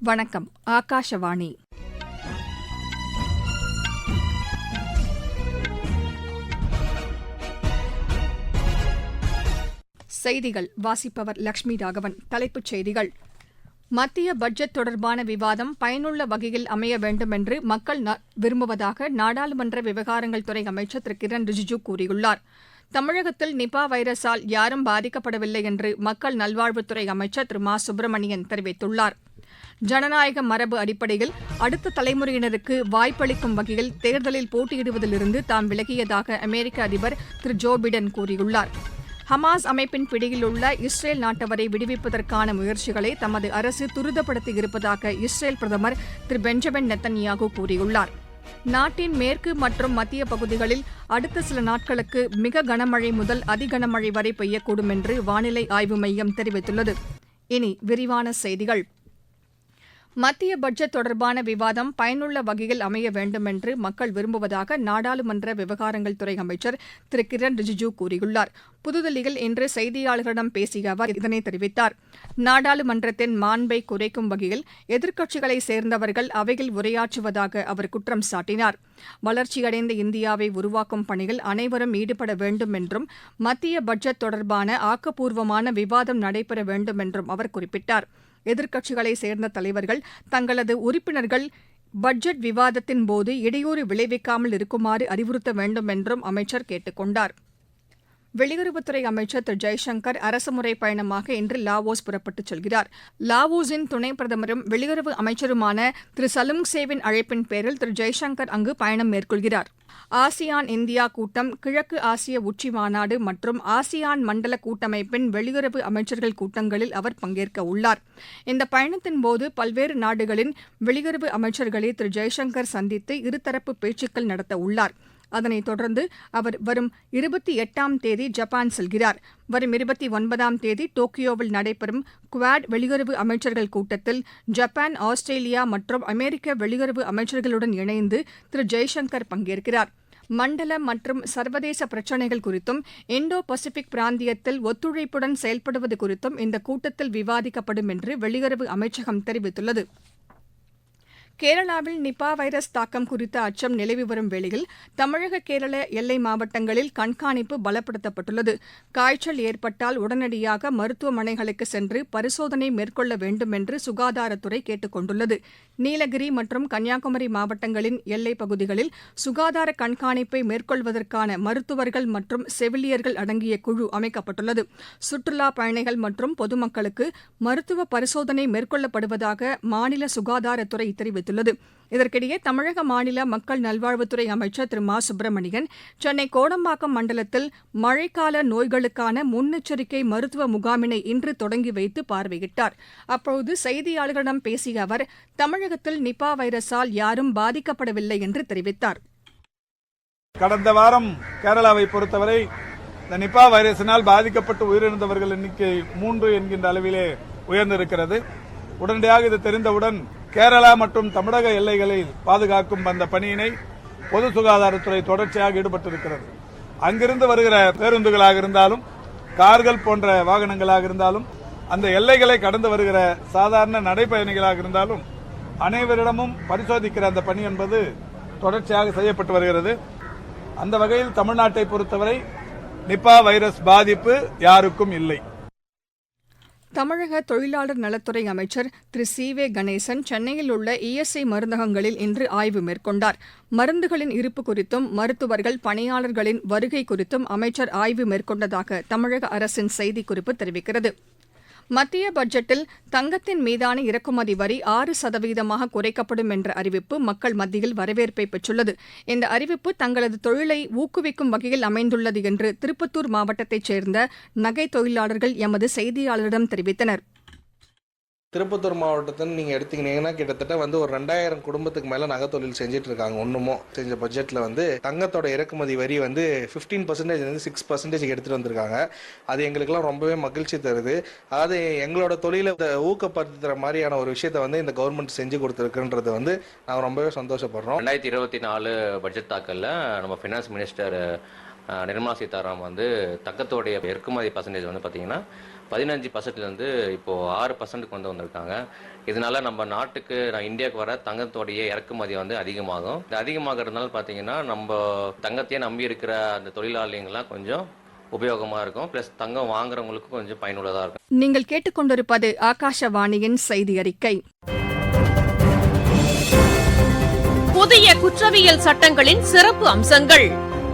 வணக்கம் ஆகாஷவாணி. செய்திகள் வாசிப்பவர் லட்சுமி ராகவன் தலைப்புச் செய்திகள். மத்திய பட்ஜெட் தொடர்பான விவாதம் பயனுள்ள வகையில் அமைய வேண்டும் என்று மக்கள் ந- விரும்புவதாக நாடாளுமன்ற விவகாரங்கள் துறை அமைச்சர் திரு கிரண் ரிஜிஜூ கூறியுள்ளார். தமிழகத்தில் நிபா வைரஸால் யாரும் பாதிக்கப்படவில்லை என்று மக்கள் நல்வாழ்வுத்துறை அமைச்சர் திரு மா. சுப்பிரமணியன் தெரிவித்துள்ளார். ஜனநாயக மரபு அடிப்படையில் அடுத்த தலைமுறையினருக்கு வாய்ப்பளிக்கும் வகையில் தேர்தலில் போட்டியிடுவதிலிருந்து தாம் விலகியதாக அமெரிக்க அதிபர் திரு ஜோ பிடன் கூறியுள்ளார். ஹமாஸ் அமைப்பின் பிடியில் உள்ள இஸ்ரேல் நாட்டவரை விடுவிப்பதற்கான முயற்சிகளை தமது அரசு துரிதப்படுத்தி இருப்பதாக இஸ்ரேல் பிரதமர் திரு பெஞ்சமின் நெத்தன்யாகு கூறியுள்ளார். நாட்டின் மேற்கு மற்றும் மத்திய பகுதிகளில் அடுத்த சில நாட்களுக்கு மிக கனமழை முதல் அதிகனமழை வரை பெய்யக்கூடும் என்று வானிலை ஆய்வு மையம் தெரிவித்துள்ளது. இனி விரிவான செய்திகள். மத்திய பட்ஜெட் தொடர்பான விவாதம் பயனுள்ள வகையில் அமைய வேண்டும் என்று மக்கள் விரும்புவதாக நாடாளுமன்ற விவகாரங்கள் துறை அமைச்சர் திரு கிரண் ரிஜிஜூ கூறியுள்ளார். புதுதில்லியில் இன்று செய்தியாளர்களிடம் பேசிய அவர் இதனை தெரிவித்தார். நாடாளுமன்றத்தின் மாண்பை குறைக்கும் வகையில் எதிர்க்கட்சிகளைச் சேர்ந்தவர்கள் அவையில் உரையாற்றுவதாக அவர் குற்றம் சாட்டினார். வளர்ச்சியடைந்த இந்தியாவை உருவாக்கும் பணியில் அனைவரும் ஈடுபட வேண்டும் என்றும் மத்திய பட்ஜெட் தொடர்பான ஆக்கப்பூர்வமான விவாதம் நடைபெற வேண்டும் என்றும் அவர் குறிப்பிட்டார். எதிர்க்கட்சிகளைச் சேர்ந்த தலைவர்கள் தங்களது உறுப்பினர்கள் பட்ஜெட் விவாதத்தின் போது இடையூறு விளைவிக்காமல் இருக்குமாறு அறிவுறுத்த வேண்டும் என்றும் அமைச்சர் கேட்டுக் கொண்டார் வெளியுறவுத்துறை அமைச்சர் திரு. ஜெய்சங்கர் அரசுமுறை பயணமாக இன்று லாவோஸ் புறப்பட்டுச் செல்கிறார். லாவோஸின் துணை பிரதமரும் வெளியுறவு அமைச்சருமான திரு. சலுங்சேவின் அழைப்பின் பேரில் திரு. ஜெய்சங்கர் அங்கு பயணம் மேற்கொள்கிறார். ஆசியான் இந்தியா கூட்டம் கிழக்கு ஆசிய உச்சி மாநாடு மற்றும் ஆசியான் மண்டல கூட்டமைப்பின் வெளியுறவு அமைச்சர்கள் கூட்டங்களில் அவர் பங்கேற்க உள்ளார். இந்த பயணத்தின் போது பல்வேறு நாடுகளின் வெளியுறவு அமைச்சர்களை திரு. ஜெய்சங்கர் சந்தித்து இருதரப்பு பேச்சுக்கள் நடத்த உள்ளார். அதனைத் தொடர்ந்து அவர் வரும் இருபத்தி எட்டாம் தேதி ஜப்பான் செல்கிறார். வரும் இருபத்தி ஒன்பதாம் தேதி டோக்கியோவில் நடைபெறும் குவாட் வெளியுறவு அமைச்சர்கள் கூட்டத்தில் ஜப்பான் ஆஸ்திரேலியா மற்றும் அமெரிக்க வெளியுறவு அமைச்சர்களுடன் இணைந்து திரு. ஜெய்சங்கர் பங்கேற்கிறார். மண்டல மற்றும் சர்வதேச பிரச்சினைகள் குறித்தும் இந்தோ பசிபிக் பிராந்தியத்தில் ஒத்துழைப்புடன் செயல்படுவது குறித்தும் இந்த கூட்டத்தில் விவாதிக்கப்படும் என்று வெளியுறவு அமைச்சகம் தெரிவித்துள்ளது. கேரளாவில் நிபா வைரஸ் தாக்கம் குறித்த அச்சம் நிலவி வரும் வேளையில் தமிழக கேரள எல்லை மாவட்டங்களில் கண்காணிப்பு பலப்படுத்தப்பட்டுள்ளது. காய்ச்சல் ஏற்பட்டால் உடனடியாக மருத்துவமனைகளுக்கு சென்று பரிசோதனை மேற்கொள்ள வேண்டும் என்று சுகாதாரத்துறை கேட்டுக் கொண்டுள்ளது நீலகிரி மற்றும் கன்னியாகுமரி மாவட்டங்களின் எல்லைப் பகுதிகளில் சுகாதார கண்காணிப்பை மேற்கொள்வதற்கான மருத்துவர்கள் மற்றும் செவிலியர்கள் அடங்கிய குழு அமைக்கப்பட்டுள்ளது. சுற்றுலா பயணிகள் மற்றும் பொதுமக்களுக்கு மருத்துவ பரிசோதனை மேற்கொள்ளப்படுவதாக மாநில சுகாதாரத்துறை தெரிவித்துள்ளது. இதற்கிடையே தமிழக மாநில மக்கள் நல்வாழ்வுத்துறை அமைச்சர் திரு மா. சுப்பிரமணியன் சென்னை கோடம்பாக்கம் மண்டலத்தில் மழைக்கால நோய்களுக்கான முன்னெச்சரிக்கை மருத்துவ முகாமினை இன்று தொடங்கி வைத்து பார்வையிட்டார். அப்போது செய்தியாளர்களிடம் பேசிய அவர் தமிழகத்தில் நிபா வைரஸால் யாரும் பாதிக்கப்படவில்லை என்று தெரிவித்தார். கடந்த வாரம் கேரளாவை பொறுத்தவரை இந்த நிபா வைரஸினால் பாதிக்கப்பட்டு உயிரிழந்தவர்கள் எண்ணிக்கை மூன்று என்கின்ற அளவிலே உயர்ந்திருக்கிறது. உடனடியாக இது தெரிந்தவுடன் கேரளா மற்றும் தமிழக எல்லைகளில் பாதுகாக்கும் அந்த பணியினை பொது சுகாதாரத்துறை தொடர்ச்சியாக ஈடுபட்டிருக்கிறது. அங்கிருந்து வருகிற பேருந்துகளாக இருந்தாலும் கார்கள் போன்ற வாகனங்களாக இருந்தாலும் அந்த எல்லைகளை கடந்து வருகிற சாதாரண நடைப்பயணிகளாக இருந்தாலும் அனைவரிடமும் பரிசோதிக்கிற அந்த பணி என்பது தொடர்ச்சியாக செய்யப்பட்டு வருகிறது. அந்த வகையில் தமிழ்நாட்டை பொறுத்தவரை நிபா வைரஸ் பாதிப்பு யாருக்கும் இல்லை. தமிழக தொழிலாளர் நலத்துறை அமைச்சர் திரு சி வே கணேசன் சென்னையில் உள்ள இஎஸ்ஐ மருந்தகங்களில் இன்று ஆய்வு மேற்கொண்டார். மருந்துகளின் இருப்பு குறித்தும் மருத்துவர்கள் பணியாளர்களின் வருகை குறித்தும் அமைச்சர் ஆய்வு மேற்கொண்டதாக தமிழக அரசின் செய்திக்குறிப்பு தெரிவிக்கிறது. மத்திய பட்ஜெட்டில் தங்கத்தின் மீதான இறக்குமதி வரி ஆறு சதவீதமாக குறைக்கப்படும் என்ற அறிவிப்பு மக்கள் மத்தியில் வரவேற்பை பெற்றுள்ளது. இந்த அறிவிப்பு தங்களது தொழிலை ஊக்குவிக்கும் வகையில் அமைந்துள்ளது என்று திருப்பத்தூர் மாவட்டத்தைச் சேர்ந்த நகை தொழிலாளர்கள் எமது செய்தியாளரிடம் தெரிவித்தனர். திருப்பத்தூர் மாவட்டத்தில் நீங்கள் எடுத்தீங்கன்னா கிட்டத்தட்ட வந்து ஒரு ரெண்டாயிரம் குடும்பத்துக்கு மேலே தொழில் செஞ்சுட்டு இருக்காங்க ஒன்றுமோ செஞ்ச பட்ஜெட்டில் வந்து தங்கத்தோட இறக்குமதி வரி வந்து ஃபிஃப்டீன் பர்சன்டேஜ் வந்து சிக்ஸ் பர்சன்டேஜ் எடுத்துகிட்டு வந்திருக்காங்க. அது எங்களுக்கெல்லாம் ரொம்பவே மகிழ்ச்சி தருது. அதாவது எங்களோட தொழிலை ஊக்கப்படுத்துகிற மாதிரியான ஒரு விஷயத்தை வந்து இந்த கவர்மெண்ட் செஞ்சு கொடுத்துருக்குன்றது வந்து நாங்கள் ரொம்பவே சந்தோஷப்படுறோம். ரெண்டாயிரத்தி இருபத்தி நாலு பட்ஜெட் தாக்கல்ல நம்ம ஃபினான்ஸ் மினிஸ்டர் நிர்மலா சீதாராமன் வந்து தங்கத்தோடைய இறக்குமதி பர்சன்டேஜ் வந்து பார்த்தீங்கன்னா பதினஞ்சு பர்சன்ட்லேருந்து இப்போது ஆறு பர்சன்ட்டுக்கு வந்து வந்திருக்காங்க. இதனால நம்ம நாட்டுக்கு நான் இந்தியாவுக்கு வர தங்கத்தோடைய இறக்குமதி வந்து அதிகமாகும். இது அதிகமாகிறதுனால பார்த்தீங்கன்னா நம்ம தங்கத்தையே நம்பி இருக்கிற அந்த தொழிலாளிங்கெல்லாம் கொஞ்சம் உபயோகமாக இருக்கும். ப்ளஸ் தங்கம் வாங்குறவங்களுக்கும் கொஞ்சம் பயனுள்ளதாக இருக்கும். நீங்கள் கேட்டுக்கொண்டிருப்பது ஆகாஷவாணியின் செய்தி அறிக்கை புதிய குற்றவியல் சட்டங்களின் சிறப்பு அம்சங்கள்.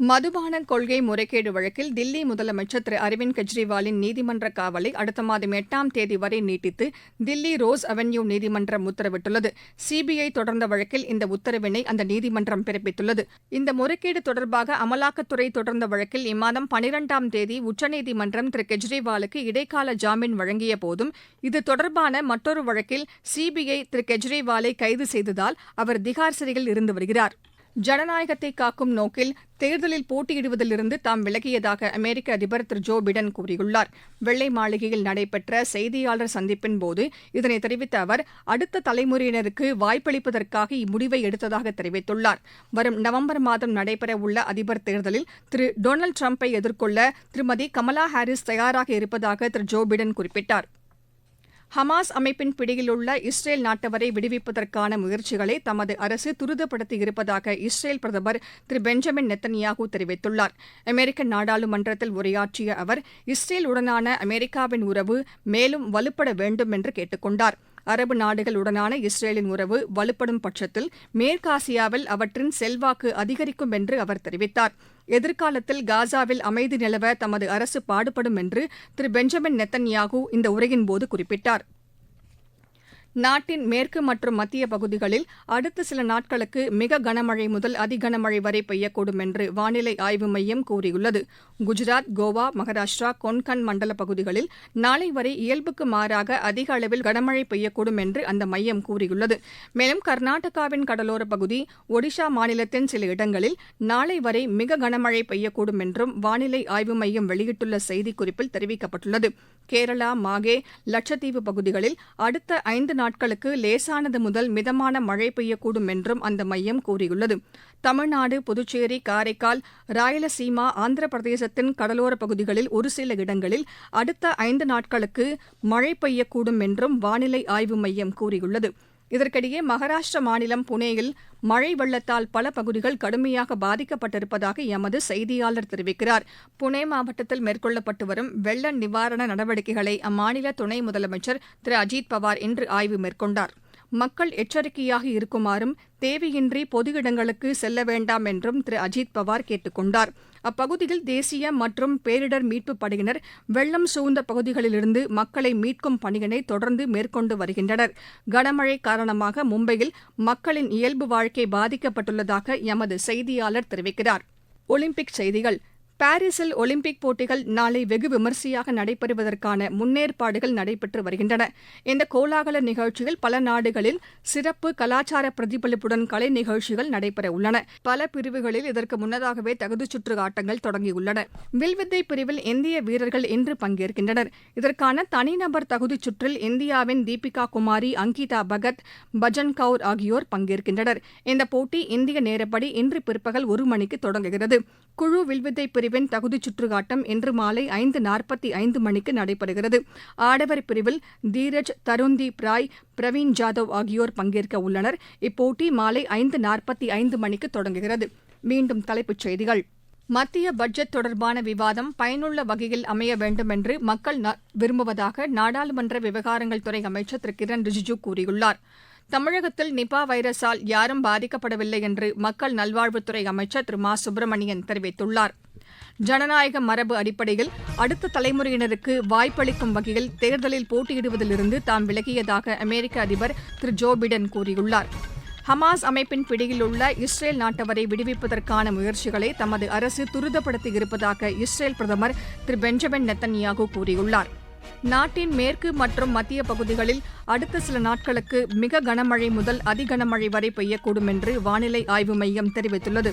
மதுபான கொள்கை முறைகேடு வழக்கில் தில்லி முதலமைச்சர் திரு அரவிந்த் கெஜ்ரிவாலின் நீதிமன்ற காவலை அடுத்த மாதம் எட்டாம் தேதி வரை நீட்டித்து தில்லி ரோஸ் அவென்யூ நீதிமன்றம் உத்தரவிட்டுள்ளது. சிபிஐ தொடர்ந்த வழக்கில் இந்த உத்தரவினை அந்த நீதிமன்றம் பிறப்பித்துள்ளது. இந்த முறைகேடு தொடர்பாக அமலாக்கத்துறை தொடர்ந்த வழக்கில் இம்மாதம் பனிரெண்டாம் தேதி உச்சநீதிமன்றம் திரு கெஜ்ரிவாலுக்கு இடைக்கால ஜாமீன் வழங்கிய போதும் இது தொடர்பான மற்றொரு வழக்கில் சிபிஐ திரு கெஜ்ரிவாலை கைது செய்ததால் அவர் திகார் சிறையில் இருந்து வருகிறார். ஜனநாயகத்தை காக்கும் நோக்கில் தேர்தலில் போட்டியிடுவதிலிருந்து தாம் விலகியதாக அமெரிக்க அதிபர் திரு ஜோ பிடன் கூறியுள்ளார். வெள்ளை மாளிகையில் நடைபெற்ற செய்தியாளர் சந்திப்பின் போது இதனை தெரிவித்த அவர் அடுத்த தலைமுறையினருக்கு வாய்ப்பளிப்பதற்காக இம்முடிவை எடுத்ததாக தெரிவித்துள்ளார். வரும் நவம்பர் மாதம் நடைபெறவுள்ள அதிபர் தேர்தலில் திரு டொனால்டு டிரம்பை எதிர்கொள்ள திருமதி கமலா ஹாரிஸ் தயாராக இருப்பதாக திரு ஜோ பிடன் குறிப்பிட்டார். ஹமாஸ் அமைப்பின் பிடியிலுள்ள இஸ்ரேல் நாட்டவரை விடுவிப்பதற்கான முயற்சிகளை தமது அரசு துரிதப்படுத்தி இருப்பதாக இஸ்ரேல் பிரதமர் திரு பெஞ்சமின் நெத்தன்யாகு தெரிவித்துள்ளார். அமெரிக்க நாடாளுமன்றத்தில் உரையாற்றிய அவர் இஸ்ரேல் உடனான அமெரிக்காவின் உறவு மேலும் வலுப்பட வேண்டும் என்று கேட்டுக் கொண்டாா் அரபு நாடுகளுடனான இஸ்ரேலின் உறவு வலுப்படும் பட்சத்தில் மேற்காசியாவில் அவற்றின் செல்வாக்கு அதிகரிக்கும் என்று அவர் தெரிவித்தார். எதிர்காலத்தில் காசாவில் அமைதி நிலவ தமது அரசு பாடுபடும் என்று திரு பெஞ்சமின் நெத்தன்யாகு இந்த உரையின்போது குறிப்பிட்டார். நாட்டின் மேற்கு மற்றும் மத்திய பகுதிகளில் அடுத்த சில நாட்களுக்கு மிக கனமழை முதல் அதி கனமழை வரை பெய்யக்கூடும் என்று வானிலை ஆய்வு மையம் கூறியுள்ளது. குஜராத் கோவா மகாராஷ்டிரா கொன்கன் மண்டல பகுதிகளில் நாளை வரை இயல்புக்கு மாறாக அதிக அளவில் கனமழை பெய்யக்கூடும் என்று அந்த மையம் கூறியுள்ளது. மேலும் கர்நாடகாவின் கடலோர பகுதி ஒடிஷா மாநிலத்தின் சில இடங்களில் நாளை வரை மிக கனமழை பெய்யக்கூடும் என்றும் வானிலை ஆய்வு மையம் வெளியிட்டுள்ள செய்திக்குறிப்பில் தெரிவிக்கப்பட்டுள்ளது. கேரளா மாகே லட்சத்தீவு பகுதிகளில் அடுத்த ஐந்து நாட்களுக்கு லேசானது முதல் மிதமான மழை பெய்யக்கூடும் என்றும் அந்த மையம் கூறியுள்ளது. தமிழ்நாடு புதுச்சேரி காரைக்கால் ராயலசீமா ஆந்திர பிரதேசத்தின் கடலோர பகுதிகளில் ஒரு சில இடங்களில் அடுத்த ஐந்து நாட்களுக்கு மழை பெய்யக்கூடும் என்றும் வானிலை ஆய்வு மையம் கூறியுள்ளது. இதற்கிடையே மகாராஷ்டிர மாநிலம் புனேயில் மழை வெள்ளத்தால் பல பகுதிகள் கடுமையாக பாதிக்கப்பட்டிருப்பதாக எமது செய்தியாளர் தெரிவிக்கிறார். புனே மாவட்டத்தில் மேற்கொள்ளப்பட்டு வரும் வெள்ள நிவாரண நடவடிக்கைகளை அம்மாநில துணை முதலமைச்சர் திரு அஜித் பவார் இன்று ஆய்வு மேற்கொண்டார். மக்கள் எச்சரிக்கையாக இருக்குமாறும் தேவையின்றி பொது இடங்களுக்கு செல்ல வேண்டாம் என்றும் திரு அஜித் பவார் கேட்டுக் கொண்டார். அப்பகுதியில் தேசிய மற்றும் பேரிடர் மீட்புப் படையினர் வெள்ளம் சூழ்ந்த பகுதிகளிலிருந்து மக்களை மீட்கும் பணியினை தொடர்ந்து மேற்கொண்டு வருகின்றனர். கனமழை காரணமாக மும்பையில் மக்களின் இயல்பு வாழ்க்கை பாதிக்கப்பட்டுள்ளதாக எமது செய்தியாளர் தெரிவிக்கிறார். ஒலிம்பிக் செய்திகள். பாரிஸில் ஒலிம்பிக் போட்டிகள் நாளை வெகு விமரிசையாக நடைபெறுவதற்கான முன்னேற்பாடுகள் நடைபெற்று வருகின்றன. இந்த கோலாகல நிகழ்ச்சியில் பல நாடுகளில் சிறப்பு கலாச்சார பிரதிபலிப்புடன் கலை நிகழ்ச்சிகள் நடைபெற உள்ளன. பல பிரிவுகளில் இதற்கு முன்னதாகவே தகுதிச்சுற்று ஆட்டங்கள் தொடங்கியுள்ளன. வில்வித்தை பிரிவில் இந்திய வீரர்கள் இன்று பங்கேற்கின்றனர். இதற்கான தனிநபர் தகுதிச் சுற்றில் இந்தியாவின் தீபிகா குமாரி அங்கிதா பகத் பஜன் கவுர் ஆகியோர் பங்கேற்கின்றனர். இந்த போட்டி இந்திய நேரப்படி இன்று பிற்பகல் ஒரு மணிக்கு தொடங்குகிறது. குழு வில்வித்தை பிரிவின் தகுதிச் ஆட்டம் இன்று மாலை ஐந்து நாற்பத்தி ஐந்து மணிக்கு நடைபெறுகிறது. ஆடவர் பிரிவில் தீரஜ் தருண்தீப் ராய் பிரவீன் ஜாதவ் ஆகியோர் பங்கேற்க உள்ளனர். இப்போட்டி மாலை ஐந்து நாற்பத்தி ஐந்து மணிக்கு தொடங்குகிறது. மீண்டும் தலைப்புச் செய்திகள். மத்திய பட்ஜெட் தொடர்பான விவாதம் பயனுள்ள வகையில் அமைய வேண்டும் என்று மக்கள் விரும்புவதாக நாடாளுமன்ற விவகாரங்கள் துறை அமைச்சர் திரு. கிரண் ரிஜிஜு கூறியுள்ளார். தமிழகத்தில் நிபா வைரஸால் யாரும் பாதிக்கப்படவில்லை என்று மக்கள் நல்வாழ்வுத்துறை அமைச்சர் திரு. மா. சுப்பிரமணியன் தெரிவித்துள்ளார். ஜனநாயக மரபு அடிப்படையில் அடுத்த தலைமுறையினருக்கு வாய்ப்பளிக்கும் வகையில் தேர்தலில் போட்டியிடுவதிலிருந்து தாம் விலகியதாக அமெரிக்க அதிபர் திரு ஜோ பிடன் கூறியுள்ளார். ஹமாஸ் அமைப்பின் பிடியிலுள்ள இஸ்ரேல் நாட்டவரை விடுவிப்பதற்கான முயற்சிகளை தமது அரசு துரிதப்படுத்தி இருப்பதாக இஸ்ரேல் பிரதமர் திரு பெஞ்சமின் நெத்தன்யாகு கூறியுள்ளார். நாட்டின் மேற்கு மற்றும் மத்திய பகுதிகளில் அடுத்த சில நாட்களுக்கு மிக கனமழை முதல் அதிகனமழை வரை பெய்யக்கூடும் என்று வானிலை ஆய்வு மையம் தெரிவித்துள்ளது.